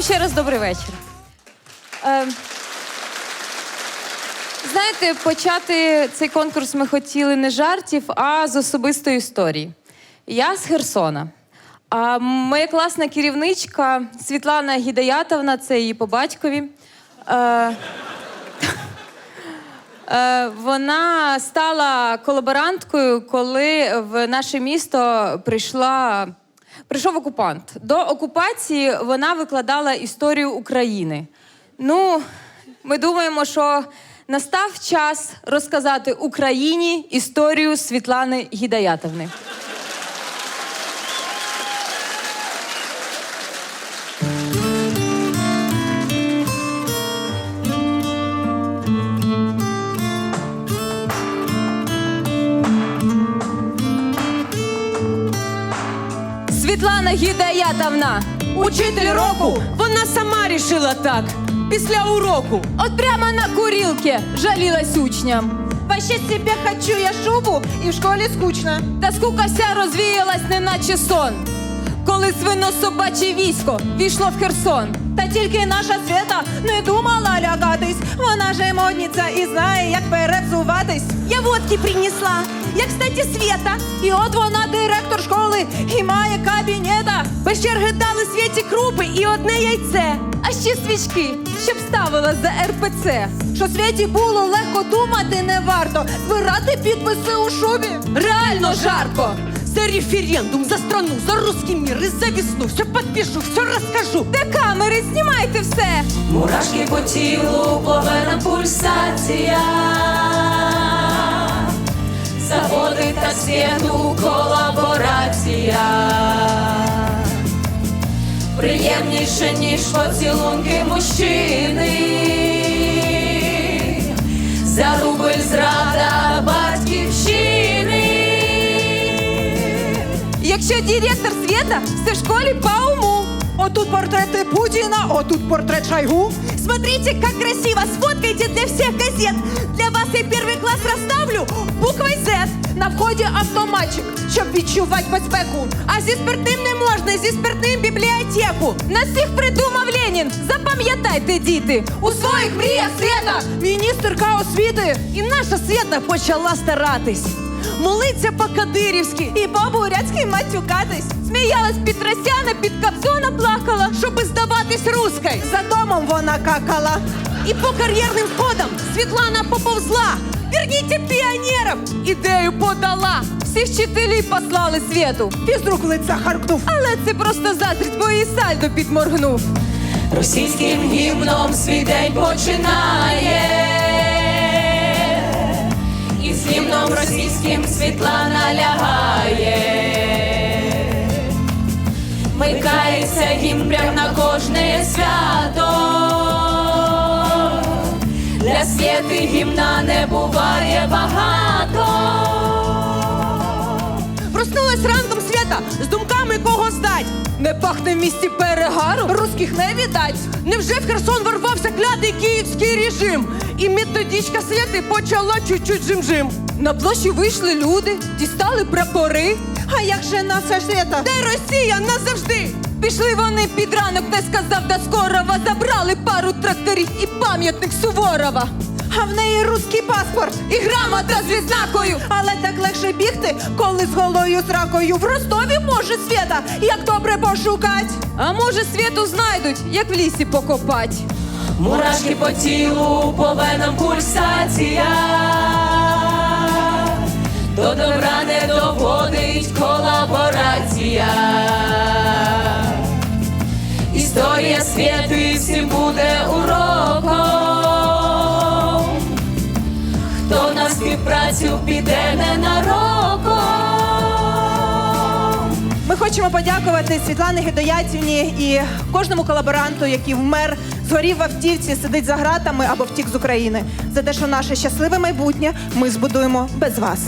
Всім ще раз добрий вечір. Е, знаєте, почати цей конкурс ми хотіли не жартів, а з особистої історії. Я з Херсона. А моя класна керівничка Світлана Гідаятовна, це її по батькові. Е, Е, Вона стала колаборанткою, коли в наше місто прийшла, прийшов окупант. До окупації вона викладала історію України. Ну, ми думаємо, що настав час розказати Україні історію Світлани Гідаятовни. Світлана Гідаятовна, Учитель року! Вона сама рішила так. Після уроку. от прямо на курілки жалілась учням. Вообще себе хочу я шубу, і в школі скучно. Та скука ся розвіялась, неначе сон. Коли свино-собаче військо війшло в Херсон. Та тільки наша свята не думала лягатись. Вона же модниця і знає, як перевзуватись. Я водки принесла, як кстати, Света. І от вона директор школи і має кабінета. Без черги дали світі крупи і одне яйце. А ще свічки, щоб ставила за РПЦ. Що світі було легко думати не варто. Збирати підписи у шубі. Реально жарко. За референдум, за страну, за русский мир и за весну. Все подпишу, все расскажу. Де камери, знімайте все. Мурашки по тілу, повена пульсація, заводи та світу колаборація. Приємніше, ніж поцілунки мужчини. За рубль зрада Якщо директор Света, все в школі по уму. Отут портреты Путина, отут портрет Шойгу. Смотрите, как красиво, сфоткайте для всех газет. Для вас я первый класс расставлю буквой Z. На вході автоматчик, щоб відчувати безпеку. А зі спиртним не можна, зі спиртним бібліотеку. Нас всіх придумав Ленін. Запам'ятайте, діти. У своїх мріях Света, міністерка освіти. І наша Света почала старатись. Молиться по-кадирівськи і по-бурятськи матюкатись. Сміялась під Петросяна, під капзона плакала. Щоби здаватись руською. За домом вона какала. І по кар'єрним сходам Світлана поповзла. Верніть піонерів! Ідею подала. Всіх вчителів послали світу. Фізрук лиця харкнув. Але це просто заздрість, бо її сальдо підморгнув. Російським гімном свій день починає, гімном російським Світлана лягає. Микається гімн прям на кожне свято. Для світи гімна не буває багато. Проснулась ранком свята з думками кого здать. Не пахне в місті перегару. Русських не віддать. Невже в Херсон ворвався клятий київський режим? І методичка святи почала чуть-чуть жим-жим. На площі вийшли люди, дістали прапори. А як же наша свята? Де Росія назавжди? Пішли вони під ранок, не сказав до Скорова. Забрали пару тракторів і пам'ятник Суворова. А в неї русський паспорт. І грамота з відзнакою. Але так легше бігти, коли з голою зракою в Ростові може свята, як добре пошукать. А може, світу знайдуть, як в лісі покопать. Мурашки по тілу, по венам пульсація. До добра не доводить колаборація. Історія світи всім буде уроком. Хто на співпрацю піде ненароком. Ми хочемо подякувати Світлані Гедоятівні і кожному колаборанту, який вмер, згорів в автівці, сидить за гратами або втік з України, за те, що наше щасливе майбутнє ми збудуємо без вас.